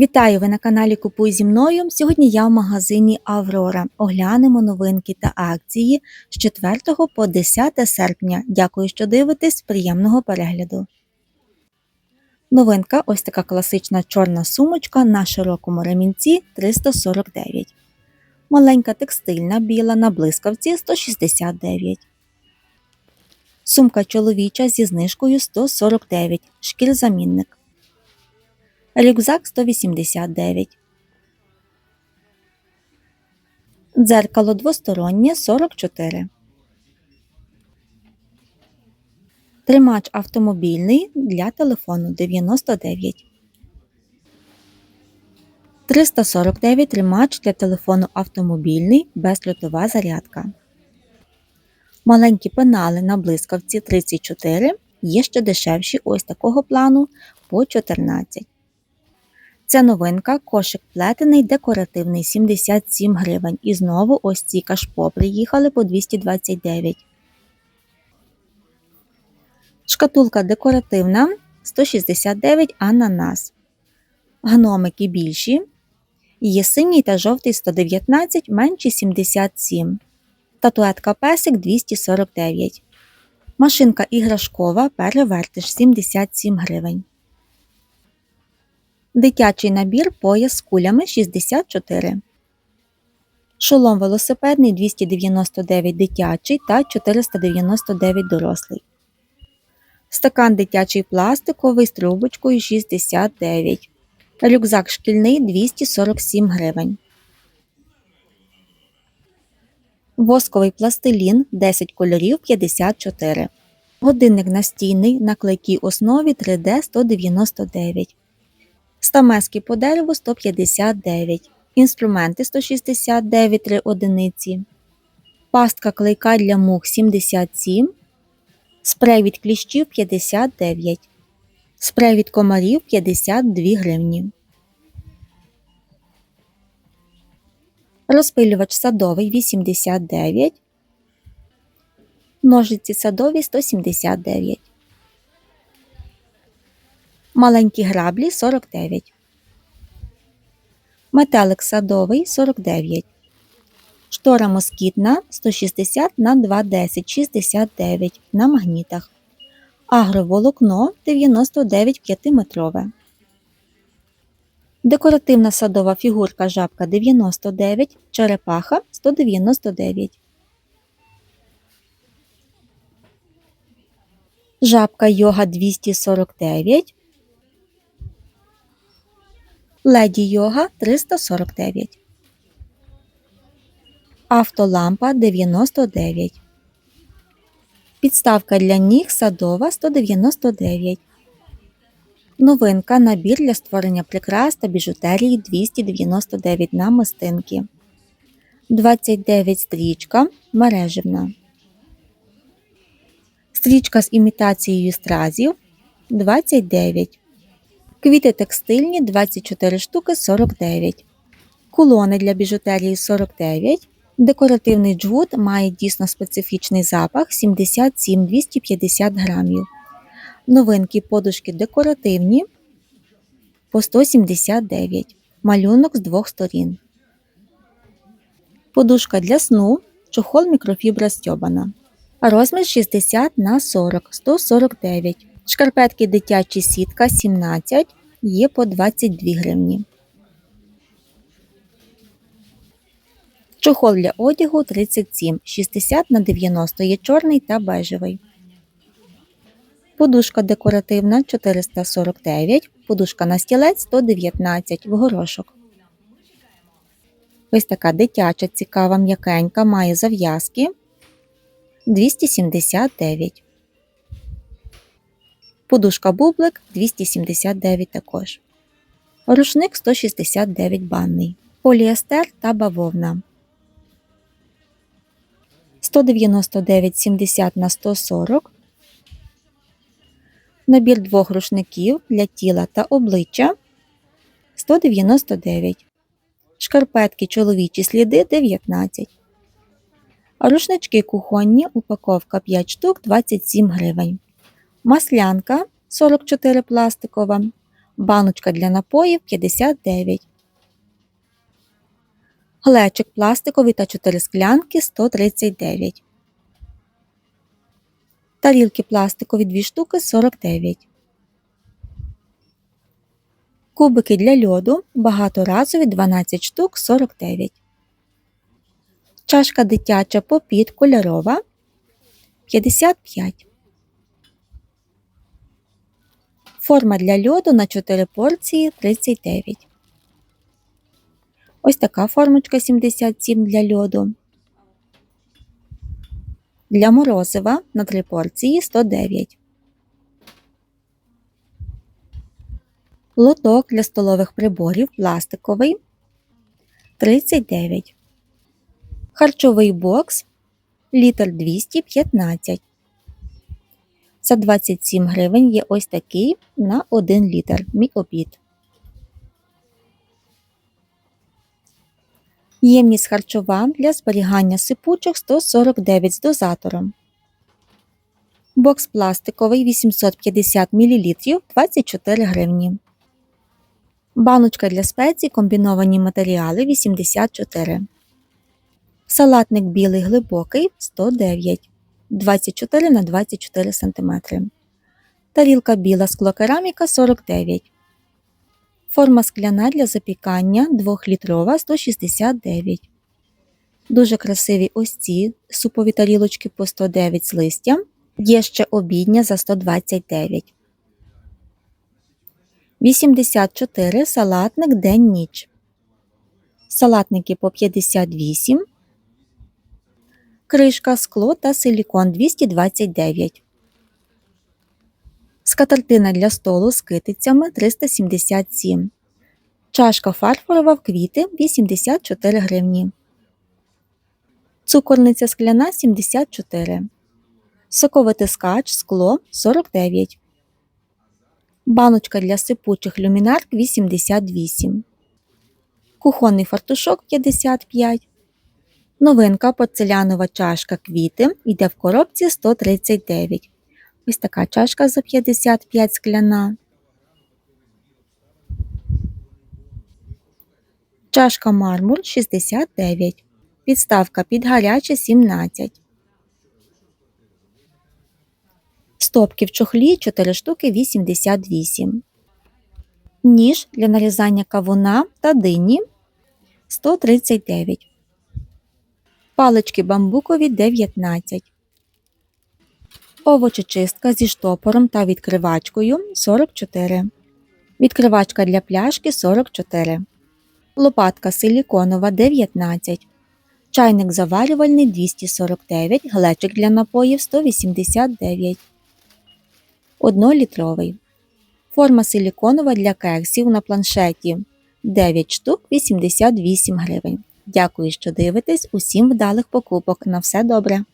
Вітаю ви на каналі Купуй зі мною. Сьогодні я в магазині Аврора. Оглянемо новинки та акції з 4 по 10 серпня. Дякую, що дивитесь. Приємного перегляду. Новинка ось така класична чорна сумочка на широкому ремінці 349. Маленька текстильна біла на блискавці 169. Сумка чоловіча зі знижкою 149. Шкірзамінник. Рюкзак 189. Дзеркало двостороннє 44. Тримач автомобільний для телефону 99. 349 тримач для телефону автомобільний безлютова зарядка. Маленькі пенали на блискавці 34. Є ще дешевші ось такого плану по 14. Це новинка, кошик плетений, декоративний 77 гривень. І знову ось ці кашпо приїхали по 229. Шкатулка декоративна 169 ананас. Гномики більші. Є синій та жовтий 119, менші 77. Татуетка песик 249. Машинка іграшкова перевертиш 77 гривень. Дитячий набір пояс з кулями 64. Шолом велосипедний 299 дитячий та 499 дорослий. Стакан дитячий пластиковий з трубочкою 69. Рюкзак шкільний 247 гривень. Восковий пластилін 10 кольорів 54. Годинник настійний на клейкій основі 3D 199. Стамески по дереву 159, інструменти 169 3 одиниці, пастка клейка для мух 77, спрей від кліщів 59, спрей від комарів 52 гривні. Розпилювач садовий 89, ножиці садові 179. Маленькі граблі 49. Метелик садовий 49. Штора москітна 160 на 210 69 на магнітах. Агроволокно 99 5-метрове. Декоративна садова фігурка жабка 99, черепаха 199. Жабка йога 249. Леді Йога 349. Автолампа 99. Підставка для ніг садова 199. Новинка набір для створення прикрас та біжутерії 299 намистинки. 29 стрічка мереживна. Стрічка з імітацією стразів 29. Квіти текстильні 24 штуки 49. Кулони для біжутерії 49. Декоративний джгут має дійсно специфічний запах 77-250 грамів. Новинки подушки декоративні по 179. Малюнок з двох сторін. Подушка для сну. Чохол мікрофібра стьобана. Розмір 60 на 40 149. Шкарпетки дитячі сітка 17 є по 22 гривні. Чохол для одягу 37, 60 на 90 є чорний та бежевий. Подушка декоративна 449, подушка на стілець 119 в горошок. Ось така дитяча цікава м'якенька має зав'язки 279. Подушка бублик 279 також. Рушник 169 банний. Поліестер та бавовна. 199,70 на 140. Набір двох рушників для тіла та обличчя 199. Шкарпетки чоловічі сліди 19. Рушнички кухонні, упаковка 5 штук 27 гривень. Маслянка 44 пластикова. Баночка для напоїв 59. Глечик пластиковий та 4 склянки 139. Тарілки пластикові 2 штуки 49. Кубики для льоду багаторазові 12 штук 49. Чашка дитяча попід кольорова 55. Форма для льоду на 4 порції 39. Ось така формочка 77 для льоду. Для морозива на 3 порції 109. Лоток для столових приборів пластиковий 39. Харчовий бокс літр 215. За 27 гривень є ось такий на 1 літр. Мій обід. Ємність харчова для зберігання сипучок 149 з дозатором. Бокс пластиковий 850 мл 24 гривні. Баночка для спецій комбіновані матеріали 84. Салатник білий глибокий 109 24 на 24 см. Тарілка біла склокераміка 49. Форма скляна для запікання 2-літрова 169. Дуже красиві ось ці супові тарілочки по 109 з листям. Є ще обідня за 129. 84 салатник день-ніч. Салатники по 58. Кришка скло та силікон 229. Скатертина для столу з китицями 377. Чашка фарфорова в квіти 84 гривні. Цукорниця скляна 74. Соковитискач скло 49. Баночка для сипучих люмінарк 88. Кухонний фартушок 55. Новинка порцелянова чашка квіти йде в коробці 139. Ось така чашка за 55 скляна. Чашка мармур 69. Підставка під гаряче 17. Стопки в чохлі 4 штуки 88. Ніж для нарізання кавуна та дині 139. Палички бамбукові 19. Овочечистка зі штопором та відкривачкою 44. Відкривачка для пляшки 44. Лопатка силіконова 19. Чайник заварювальний 249. Глечик для напоїв 189. 1-літровий. Форма силіконова для кексів на планшеті 9 штук 88 гривень. Дякую, що дивитесь. Усім вдалих покупок. На все добре!